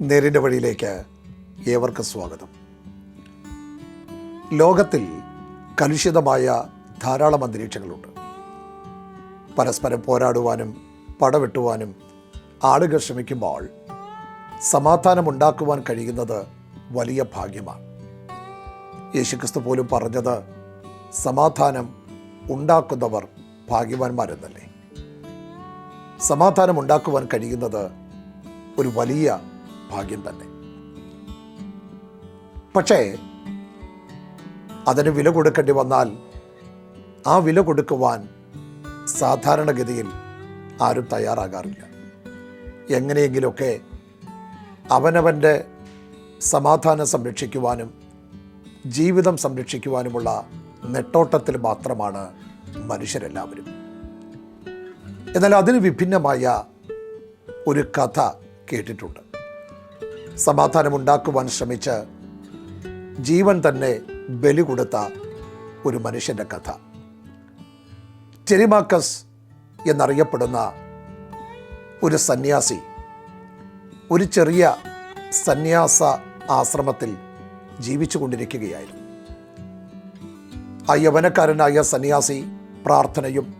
നേരിന്റെ വഴിയിലേക്ക് ഏവർക്കും സ്വാഗതം. ലോകത്തിൽ കലുഷിതമായ ധാരാളം അന്തരീക്ഷങ്ങളുണ്ട്. പരസ്പരം പോരാടുവാനും പടവെട്ടുവാനും ആളുകൾ ശ്രമിക്കുമ്പോൾ സമാധാനമുണ്ടാക്കുവാൻ കഴിയുന്നത് വലിയ ഭാഗ്യമാണ്. യേശുക്രിസ്തു പോലും പറഞ്ഞത് സമാധാനം ഉണ്ടാക്കുന്നവർ ഭാഗ്യവാന്മാരെന്നല്ലേ? സമാധാനം ഉണ്ടാക്കുവാൻ കഴിയുന്നത് ഒരു വലിയ ഭാഗ്യം തന്നെ. പക്ഷേ അതിന് വില കൊടുക്കേണ്ടി വന്നാൽ ആ വില കൊടുക്കുവാൻ സാധാരണഗതിയിൽ ആരും തയ്യാറാകാറില്ല. എങ്ങനെയെങ്കിലുമൊക്കെ അവനവന്റെ സമാധാനം സംരക്ഷിക്കുവാനും ജീവിതം സംരക്ഷിക്കുവാനുമുള്ള നെട്ടോട്ടത്തിൽ മാത്രമാണ് മനുഷ്യരെല്ലാവരും. എന്നാൽ അതിന് വിഭിന്നമായ ഒരു കഥ കേട്ടിട്ടുണ്ട്. സമാധാനമുണ്ടാക്കുവാൻ ശ്രമിച്ച് ജീവൻ തന്നെ ബലി കൊടുത്ത ഒരു മനുഷ്യന്റെ കഥ. ടെലിമാക്കസ് എന്നറിയപ്പെടുന്ന ഒരു സന്യാസി ഒരു ചെറിയ സന്യാസ ആശ്രമത്തിൽ ജീവിച്ചു കൊണ്ടിരിക്കുകയായിരുന്നു. ആ യവനക്കാരനായ സന്യാസി പ്രാർത്ഥനയും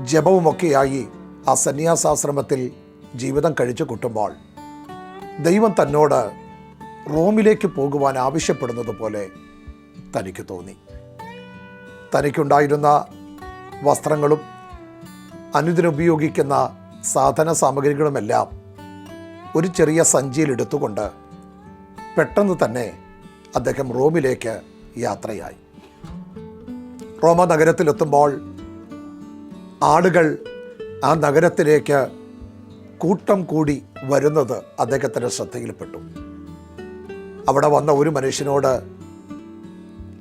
ജപവുമൊക്കെയായി ആ സന്യാസാശ്രമത്തിൽ ജീവിതം കഴിച്ചു കൂട്ടുമ്പോൾ ദൈവം തന്നോട് റോമിലേക്ക് പോകുവാൻ ആവശ്യപ്പെടുന്നത് പോലെ തനിക്ക് തോന്നി. തനിക്കുണ്ടായിരുന്ന വസ്ത്രങ്ങളും അനുദിനുപയോഗിക്കുന്ന സാധന സാമഗ്രികളുമെല്ലാം ഒരു ചെറിയ സഞ്ചിയിൽ എടുത്തുകൊണ്ട് പെട്ടെന്ന് തന്നെ അദ്ദേഹം റോമിലേക്ക് യാത്രയായി. റോമ നഗരത്തിലെത്തുമ്പോൾ ആളുകൾ ആ നഗരത്തിലേക്ക് കൂട്ടം കൂടി വരുന്നത് അദ്ദേഹത്തിന്റെ ശ്രദ്ധയിൽപ്പെട്ടു. അവിടെ വന്ന ഒരു മനുഷ്യനോട്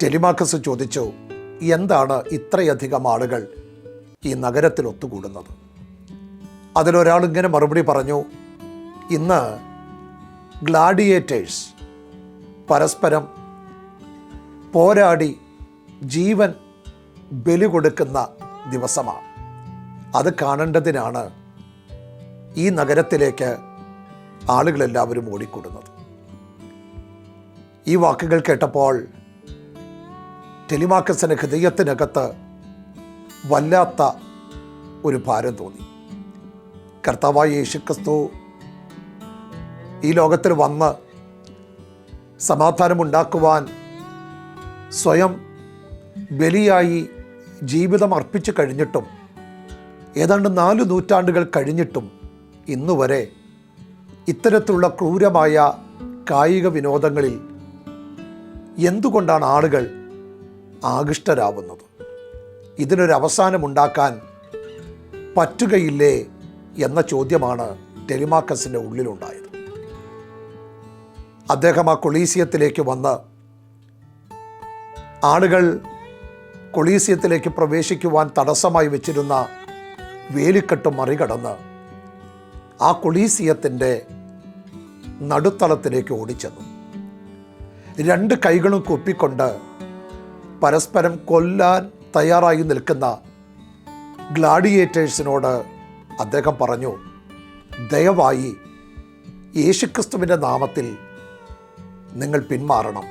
ടെലിമാക്കസ് ചോദിച്ചു എന്താണ് ഇത്രയധികം ആളുകൾ ഈ നഗരത്തിൽ ഒത്തുകൂടുന്നത്? അതിലൊരാൾ ഇങ്ങനെ മറുപടി പറഞ്ഞു ഇന്ന് ഗ്ലാഡിയേറ്റേഴ്സ് പരസ്പരം പോരാടി ജീവൻ ബലി കൊടുക്കുന്ന ദിവസമാണ്. അത് കാണേണ്ടതിനാണ് ഈ നഗരത്തിലേക്ക് ആളുകളെല്ലാവരും ഓടിക്കൂടുന്നത്. ഈ വാക്കുകൾ കേട്ടപ്പോൾ ടെലിമാക്കസിന് ഹൃദയത്തിനകത്ത് വല്ലാത്ത ഒരു ഭാരം തോന്നി. കർത്താവായ യേശുക്രിസ്തു ഈ ലോകത്തിൽ വന്ന് സമാധാനമുണ്ടാക്കുവാൻ സ്വയം ബലിയായി ജീവിതം അർപ്പിച്ചു കഴിഞ്ഞിട്ടും ഏതാണ്ട് നാല് നൂറ്റാണ്ടുകൾ കഴിഞ്ഞിട്ടും ഇന്നുവരെ ഇത്തരത്തിലുള്ള ക്രൂരമായ കായിക വിനോദങ്ങളിൽ എന്തുകൊണ്ടാണ് ആളുകൾ ആകൃഷ്ടരാവുന്നത്? ഇതിനൊരവസാനമുണ്ടാക്കാൻ പറ്റുകയില്ലേ എന്ന ചോദ്യമാണ് ടെലിമാക്കസിന്റെ ഉള്ളിലുണ്ടായത്. അദ്ദേഹം ആ കൊളീസിയത്തിലേക്ക് വന്ന് ആളുകൾ കൊളീസിയത്തിലേക്ക് പ്രവേശിക്കുവാൻ തടസ്സമായി വെച്ചിരുന്ന വേലിക്കെട്ട് മറികടന്ന് ആ കൊളീസിയത്തിന്റെ നടുത്തളത്തിലേക്ക് ഓടിച്ചെന്നു. രണ്ട് കൈകളും കൊപ്പിക്കൊണ്ട് പരസ്പരം കൊല്ലാൻ തയ്യാറായി നിൽക്കുന്ന ഗ്ലാഡിയേറ്റേഴ്സിനോട് അദ്ദേഹം പറഞ്ഞു ദയവായി യേശുക്രിസ്തുവിന്റെ നാമത്തിൽ നിങ്ങൾ പിന്മാറണം.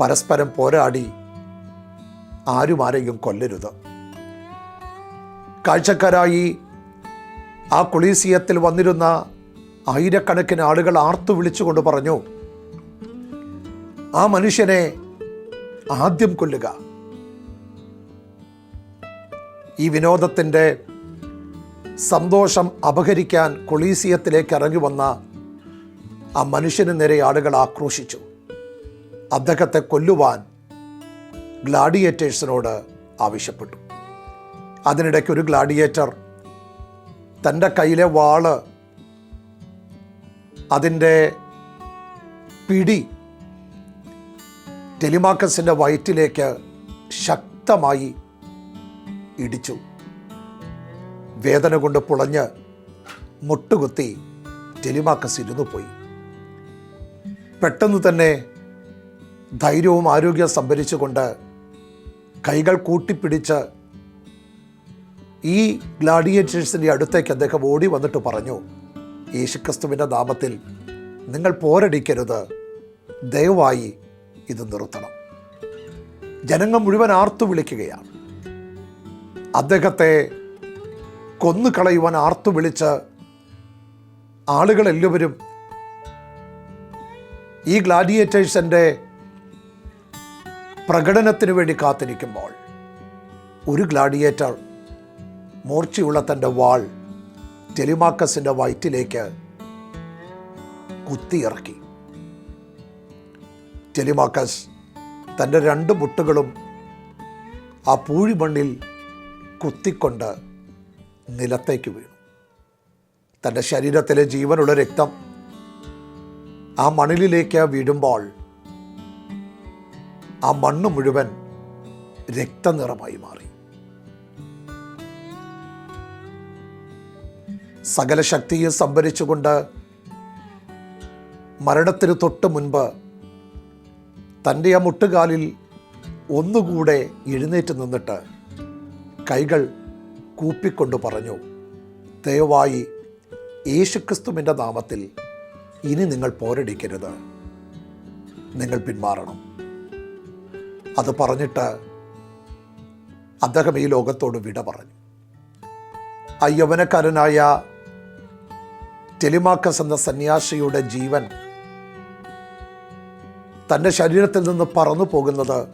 പരസ്പരം പോരാടി ആരും ആരെയും കൊല്ലരുത്. കാഴ്ചക്കാരായി ആ കൊളീസിയത്തിൽ വന്നിരുന്ന ആയിരക്കണക്കിന് ആളുകൾ ആർത്തു വിളിച്ചുകൊണ്ട് പറഞ്ഞു ആ മനുഷ്യനെ ആദ്യം കൊല്ലുക. ഈ വിനോദത്തിന്റെ സന്തോഷം അപഹരിക്കാൻ കൊളീസിയത്തിലേക്ക് ഇറങ്ങി വന്ന ആ മനുഷ്യന് നേരെ ആളുകൾ ആക്രോശിച്ചു. അദ്ദേഹത്തെ കൊല്ലുവാൻ ഗ്ലാഡിയേറ്റേഴ്സിനോട് ആവശ്യപ്പെട്ടു. അതിനിടയ്ക്ക് ഒരു ഗ്ലാഡിയേറ്റർ തന്റെ കയ്യിലെ വാൾ അതിന്റെ പിടി ടെലിമാക്കസിന്റെ വയറ്റിലേക്ക് ശക്തമായി ഇടിച്ചു. വേദന കൊണ്ട് പുളഞ്ഞ് മുട്ടുകുത്തി ടെലിമാക്കസ് ഇരുന്നു പോയി. പെട്ടെന്ന് തന്നെ ധൈര്യവും ആരോഗ്യവും സംഭരിച്ചുകൊണ്ട് കൈകൾ കൂട്ടിപ്പിടിച്ച് ഈ ഗ്ലാഡിയേറ്റേഴ്സിന്റെ അടുത്തേക്ക് അദ്ദേഹം ഓടി വന്നിട്ട് പറഞ്ഞു യേശുക്രിസ്തുവിന്റെ നാമത്തിൽ നിങ്ങൾ പോരടിക്കരുത്. ദയവായി ഇത് നിർത്തണം. ജനങ്ങൾ മുഴുവൻ ആർത്തു വിളിക്കുകയാണ്. അദ്ദേഹത്തെ കൊന്നുകളയുവാൻ ആർത്തു വിളിച്ച് ആളുകളെല്ലാവരും ഈ ഗ്ലാഡിയേറ്റേഴ്സിന്റെ പ്രകടനത്തിന് വേണ്ടി കാത്തിരിക്കുമ്പോൾ ഒരു ഗ്ലാഡിയേറ്റർ മൂർച്ചയുള്ള തന്റെ വാൾ ടെലിമാക്കസിന്റെ വയറ്റിലേക്ക് കുത്തിയിറക്കി. ടെലിമാക്കസ് തന്റെ രണ്ട് മുട്ടുകളും ആ പൂഴിമണ്ണിൽ കുത്തിക്കൊണ്ട് നിലത്തേക്ക് വീണു. തന്റെ ശരീരത്തിലെ ജീവനുള്ള രക്തം ആ മണലിലേക്ക് വീഴുമ്പോൾ ആ മണ്ണ് മുഴുവൻ രക്തനിറമായി മാറി. സകല ശക്തിയും സംഭരിച്ചുകൊണ്ട് മരണത്തിന് തൊട്ട് മുൻപ് തന്റെ ആ മുട്ടുകാലിൽ ഒന്നുകൂടെ എഴുന്നേറ്റ് നിന്നിട്ട് കൈകൾ കൂപ്പിക്കൊണ്ട് പറഞ്ഞു ദയവായി യേശുക്രിസ്തുവിന്റെ നാമത്തിൽ ഇനി നിങ്ങൾ പോരടിക്കരുത്. നിങ്ങൾ പിന്മാറണം. അത് പറഞ്ഞിട്ട് അദ്ദേഹം ഈ ലോകത്തോട് വിട പറഞ്ഞു. ആ യൗവനക്കാരനായ ടെലിമാക്കസ് എന്ന സന്യാസിയുടെ ജീവൻ തന്റെ ശരീരത്തിൽ നിന്ന് പറന്നു പോകുന്നത്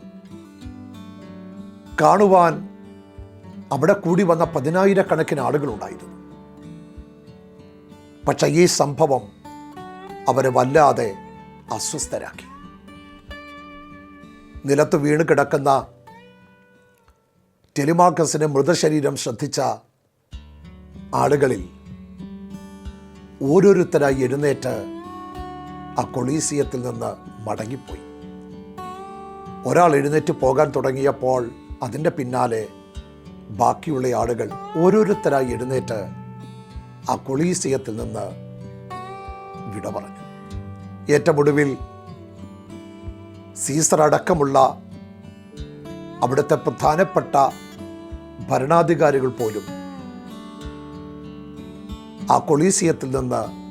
കാണുവാൻ അവിടെ കൂടി വന്ന പതിനായിരക്കണക്കിന് ആളുകളുണ്ടായിരുന്നു. പക്ഷേ ഈ സംഭവം അവരെ വല്ലാതെ അസ്വസ്ഥരാക്കി. നിലത്ത് വീണ് കിടക്കുന്ന ടെലിമാക്കസിന്റെ മൃതശരീരം ശ്രദ്ധിച്ച ആളുകളിൽ ഓരോരുത്തരായി എഴുന്നേറ്റ് ആ കൊളീസിയത്തിൽ നിന്ന് മടങ്ങിപ്പോയി. ഒരാൾ എഴുന്നേറ്റ് പോകാൻ തുടങ്ങിയപ്പോൾ അതിന്റെ പിന്നാലെ ബാക്കിയുള്ള ആളുകൾ ഓരോരുത്തരായി എഴുന്നേറ്റ് ആ കൊളീസിയത്തിൽ നിന്ന് വിട പറഞ്ഞു. ഏറ്റവും ഒടുവിൽ സീസർ അടക്കമുള്ള അവിടുത്തെ പ്രധാനപ്പെട്ട ഭരണാധികാരികൾ പോലും ആ കൊളീസിയത്തിൽ നിന്ന്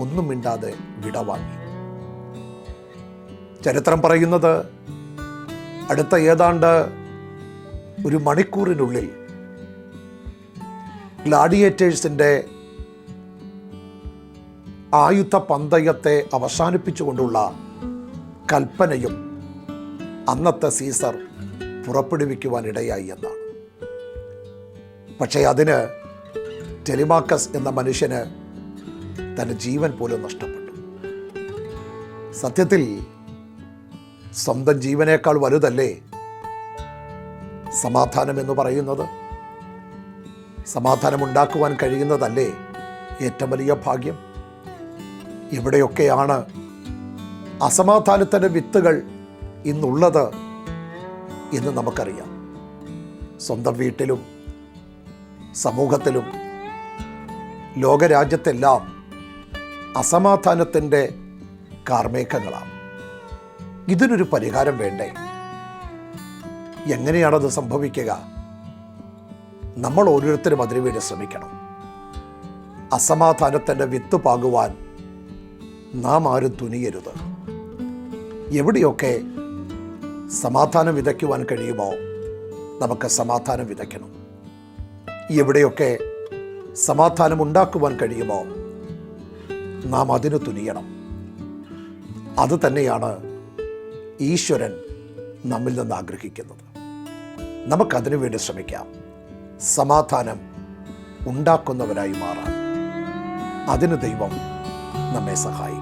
ഒന്നും മിണ്ടാതെ വിടവാങ്ങി. ചരിത്രം പറയുന്നത് അടുത്ത ഏതാണ്ട് ഒരു മണിക്കൂറിനുള്ളിൽ ഗ്ലാഡിയേറ്റേഴ്സിന്റെ ആയുധ പന്തയത്തെ അവസാനിപ്പിച്ചുകൊണ്ടുള്ള കൽപ്പനയും അന്നത്തെ സീസർ പുറപ്പെടുവിക്കുവാനിടയായി എന്നാണ്. പക്ഷേ അതിന് ടെലിമാക്കസ് എന്ന മനുഷ്യന് തന്റെ ജീവൻ പോലും നഷ്ടപ്പെട്ടു. സത്യത്തിൽ സ്വന്തം ജീവനേക്കാൾ വലുതല്ലേ സമാധാനം എന്ന് പറയുന്നത്? സമാധാനമുണ്ടാക്കുവാൻ കഴിയുന്നതല്ലേ ഏറ്റവും വലിയ ഭാഗ്യം? എവിടെയൊക്കെയാണ് അസമാധാനത്തിന്റെ വിത്തുകൾ ഇന്നുള്ളത് എന്ന് നമുക്കറിയാം. സ്വന്തം വീട്ടിലും സമൂഹത്തിലും ലോകരാജ്യത്തെല്ലാം അസമാധാനത്തിന്റെ കാർമേഘങ്ങളാണ്. ഇതിനൊരു പരിഹാരം വേണ്ടേ? എങ്ങനെയാണത് സംഭവിക്കുക? നമ്മൾ ഓരോരുത്തരും അതിനു വേണ്ടി ശ്രമിക്കണം. അസമാധാനത്തിന്റെ വിത്ത് പാകുവാൻ നാം ആരും തുനിയരുത്. എവിടെയൊക്കെ സമാധാനം വിതയ്ക്കുവാൻ കഴിയുമോ നമുക്ക് സമാധാനം വിതയ്ക്കണം. എവിടെയൊക്കെ സമാധാനം ഉണ്ടാക്കുവാൻ കഴിയുമോ? നാം അതിന് തുനിയണം. അത് തന്നെയാണ് ഈശ്വരൻ നമ്മിൽ നിന്ന് ആഗ്രഹിക്കുന്നത്. നമുക്കതിനു വേണ്ടി ശ്രമിക്കാം. സമാധാനം ഉണ്ടാക്കുന്നവരായി മാറാം അതിന് ദൈവം നമ്മെ സഹായിക്കും.